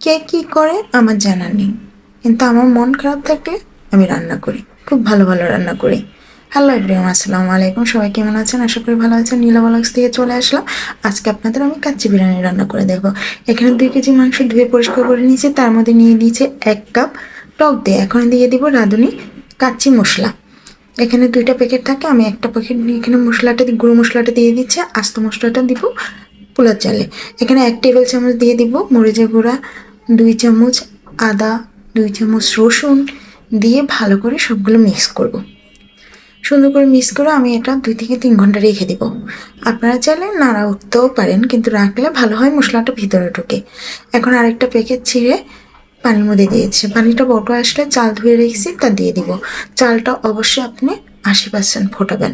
কে কী করে, আমার জানা নেই। কিন্তু আমার মন খারাপ থাকলে আমি রান্না করি, খুব ভালো ভালো রান্না করি। হ্যালো এভরিওয়ান আসসালামু আলাইকুম। সবাই কেমন আছেন? আশা করি ভালো আছেন। নীলা বলক্স থেকে চলে আসলাম। আজকে আপনাদের আমি কাচ্চি বিরিয়ানি রান্না করে দেখব। এখানে দুই কেজি মাংস ধুয়ে পরিষ্কার করে নিয়েছি। তার মধ্যে নিয়ে দিয়েছে এক কাপ টক দিয়ে এখন দিয়ে দিব রাঁধুনি কাচ্চি মশলা। এখানে দুইটা প্যাকেট থাকে। আমি একটা প্যাকেট নিয়ে এখানে মশলাটা, গুঁড়ো মশলাটা দিয়ে দিচ্ছি। আস্ত মশলাটা দিব পোলার চালে। এখানে এক টেবিল চামচ দিয়ে দিব মরিচের গুঁড়া দুই চামচ আদা, দুই চামচ রসুন দিয়ে ভালো করে সবগুলো মিক্স করব। সুন্দর করে মিক্স করে আমি এটা দুই থেকে তিন ঘণ্টা রেখে দেব। আপনারা চাইলে নাড়া উঠতেও পারেন, কিন্তু রাখলে ভালো হয় মশলাটা ভিতরে ঢোকে। এখন আরেকটা প্যাকেট ছিঁড়ে পানির মধ্যে দিয়েছি পানিটা বটো আসলে চাল ধুয়ে রেখেছি, তা দিয়ে দিব। চালটা অবশ্যই আপনি আশি পার্সেন্ট ফোটাবেন।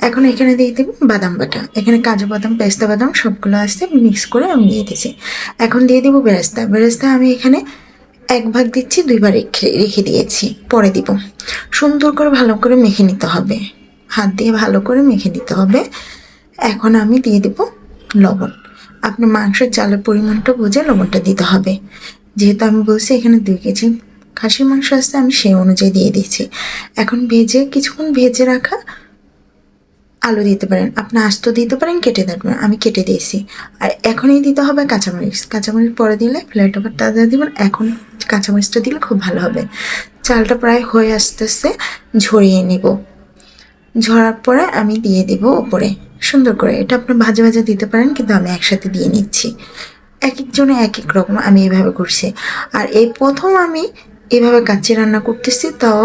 এখন এখানে দিয়ে দিব বাদাম বাটা। এখানে কাজু বাদাম, পেস্তা বাদাম সবগুলো আসছে মিক্স করে আমি দিয়ে দিয়েছি। এখন দিয়ে দিব বেরেস্তা। বেরেস্তা আমি এখানে এক ভাগ দিচ্ছি, দুইবার রেখে রেখে দিয়েছি। পরে দিব। সুন্দর করে ভালো করে মেখে নিতে হবে। হাত দিয়ে ভালো করে মেখে নিতে হবে। এখন আমি দিয়ে দেব লবণ। আপনি মাংসের চালের পরিমাণটা বুঝে লবণটা দিতে হবে। যেহেতু আমি বলছি এখানে দুই কেজি খাসির মাংস আসতে আমি সেই অনুযায়ী দিয়ে দিয়েছি। এখন ভেজে, কিছুক্ষণ ভেজে রাখা আলু দিতে পারেন। আপনি আস্ত দিতে পারেন, কেটে দেবেন আমি কেটে দিয়েছি। আর এখনই দিতে হবে কাঁচামরিচ। কাঁচামরিচ পরে দিলে ফ্লেট আবার তাজা দিবেন। এখন কাঁচামরিচটা দিলে খুব ভালো হবে। চালটা প্রায় হয়ে আস্তে আস্তে ঝরিয়ে নিব। ঝরার পরে আমি দিয়ে দিব ওপরে সুন্দর করে। এটা আপনি ভাজে ভাজে দিতে পারেন, কিন্তু আমি একসাথে দিয়ে নিচ্ছি। এক একজনে এক এক রকম আমি এভাবে করছি। আর এই প্রথম আমি এভাবে কাচ্চি রান্না করতেছি, তাও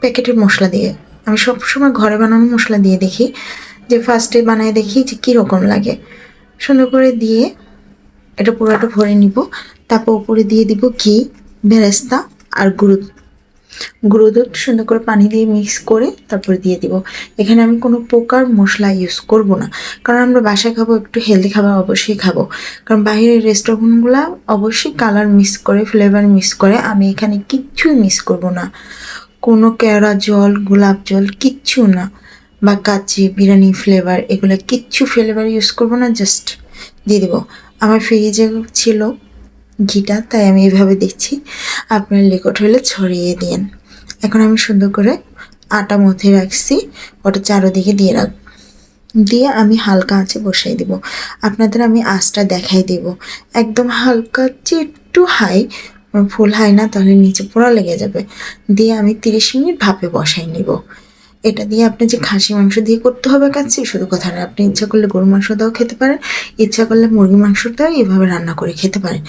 প্যাকেটের মশলা দিয়ে। আমি সবসময় ঘরে বানানো মশলা দিয়ে দেখি, যে ফার্স্টে বানায় দেখি যে কীরকম লাগে। সুন্দর করে দিয়ে এটা পুরোটা ভরে নিব, তারপর উপরে দিয়ে দিব ঘি, বেরেস্তা আর গুঁড়ো। গুঁড়ো দুধ সুন্দর করে পানি দিয়ে মিক্স করে তারপরে দিয়ে দিব। এখানে আমি কোনো প্রকার মশলা ইউজ করব না, কারণ আমরা বাসায় খাব, একটু হেলদি খাবার অবশ্যই খাব। কারণ বাইরের রেস্টুরেন্টগুলো অবশ্যই কালার মিক্স করে ফ্লেভার মিক্স করে, আমি এখানে কিচ্ছুই মিক্স করব না। কোনো কেওড়া জল, গোলাপ জল কিচ্ছু না বা কাচি বিরিয়ানি ফ্লেভার এগুলো কিচ্ছু ফ্লেভার ইউজ করব না জাস্ট দিয়ে দেবো। আমার ফ্রিজে ছিল ঘিটা, তাই আমি এভাবে দিচ্ছি। আপনার লিকুইড হলে ছড়িয়ে দিন এখন আমি সুন্দর করে আটা মধ্যে রাখছি, ওটা চারোদিকে দিয়ে রাখ, দিয়ে আমি হালকা আঁচে বসাই দিব। আপনাদের আমি আঁচটা দেখাই দিব। একদম হালকা চেয়ে একটু হাই ফুল হয় না, তাহলে নিচে পোড়া লেগে যাবে। দিয়ে আমি তিরিশ মিনিট ভাপে বসাই নিব। এটা দিয়ে আপনি যে খাসি মাংস দিয়ে করতে হবে কাছে শুধু কথা না, আপনি ইচ্ছা করলে গরু মাংস দাও খেতে পারেন, ইচ্ছা করলে মুরগি মাংস দাও, এভাবে রান্না করে খেতে পারেন।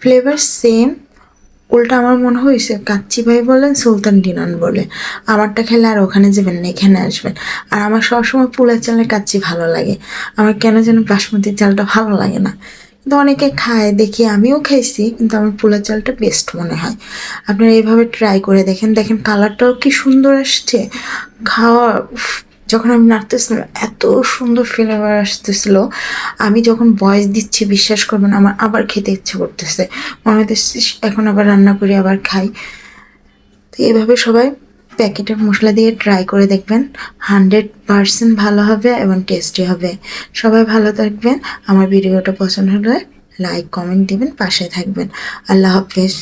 ফ্লেভার সেম উল্টা আমার মনে হয়েছে কাচ্চি ভাই বলেন, সুলতান ডিনান বলে। আমারটা খেলে আর ওখানে যাবেন না, এখানে আসবেন। আর আমার সবসময় পুলের চালের কাচ্চি ভালো লাগে। আমার কেন যেন বাসমতি চালটা ভালো লাগে না। কিন্তু অনেকে খায় দেখি আমিও খাইছি কিন্তু আমার পোলার চালটা বেস্ট মনে হয়। আপনারা এইভাবে ট্রাই করে দেখেন দেখেন কালারটাও কি সুন্দর আসছে। খাওয়া যখন আমি নাড়তেছিলাম এত সুন্দর ফ্লেভার আসতেছিল। আমি যখন বয়স দিচ্ছি বিশ্বাস করবেন আমার আবার খেতে ইচ্ছে করতেছে। মনে হইতেছে "ইস, এখন আবার রান্না করি আবার খাই। তো এইভাবে সবাই প্যাকেটের মশলা দিয়ে ট্রাই করে দেখবেন। হান্ড্রেড পারসেন্ট ভালো হবে এবং টেস্টি হবে। সবাই ভালো থাকবেন। আমার ভিডিওটা পছন্দ হলে লাইক কমেন্ট দিবেন, পাশে থাকবেন। আল্লাহ হাফেজ।